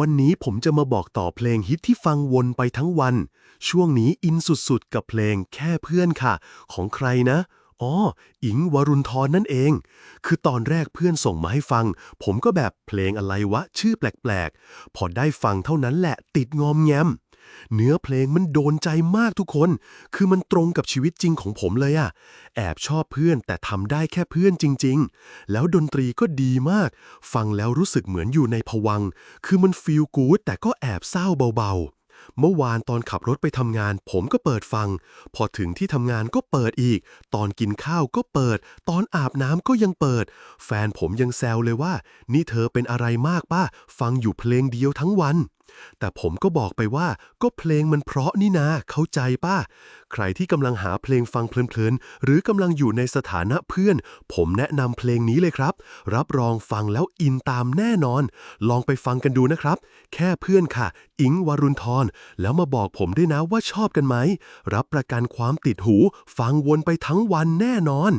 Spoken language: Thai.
วันนี้ผมจะมาบอกต่อเพลงฮิตที่ฟังวนไปทั้งวัน ช่วงนี้อินสุดๆ กับเพลงแค่เพื่อนค่ะ ของใครนะ อ๋อ อิงวรุณทรนั่นเอง คือตอนแรกเพื่อนส่งมาให้ฟัง ผมก็แบบเพลงอะไรวะ ชื่อแปลกๆ พอได้ฟังเท่านั้นแหละติดงอมแงม เนื้อเพลงมันโดนใจมากทุกคน คือมันตรงกับชีวิตจริงของผมเลยอะแอบชอบเพื่อนแต่ทำได้แค่เพื่อนจริง ๆ แล้วดนตรีก็ดีมาก ฟังแล้วรู้สึกเหมือนอยู่ในภวังค์คือมันฟีลกู๊ดแต่ก็แอบเศร้าเบาๆเมื่อวานตอนขับรถไปทำงาน ผมก็เปิดฟัง พอถึงที่ทำงานก็เปิดอีก ตอนกินข้าวก็เปิด ตอนอาบน้ำก็ยังเปิด แฟนผมยังแซวเลยว่า นี่เธอเป็นอะไรมากป้าฟังอยู่เพลงเดียวทั้งวัน แต่ผมก็บอกไปว่าก็เพลงมันเพราะนี่นาเข้าใจป้า ใครที่กำลังหาเพลงฟังเพลินๆ หรือกำลังอยู่ในสถานะเพื่อน ผมแนะนำเพลงนี้เลยครับ รับรองฟังแล้วอินตามแน่นอน ลองไปฟังกันดูนะครับ แค่เพื่อนค่ะ อิงวรุณทรแล้วมาบอกผมด้วยนะว่าชอบกันไหม รับประกันความติดหู ฟังวนไปทั้งวันแน่นอน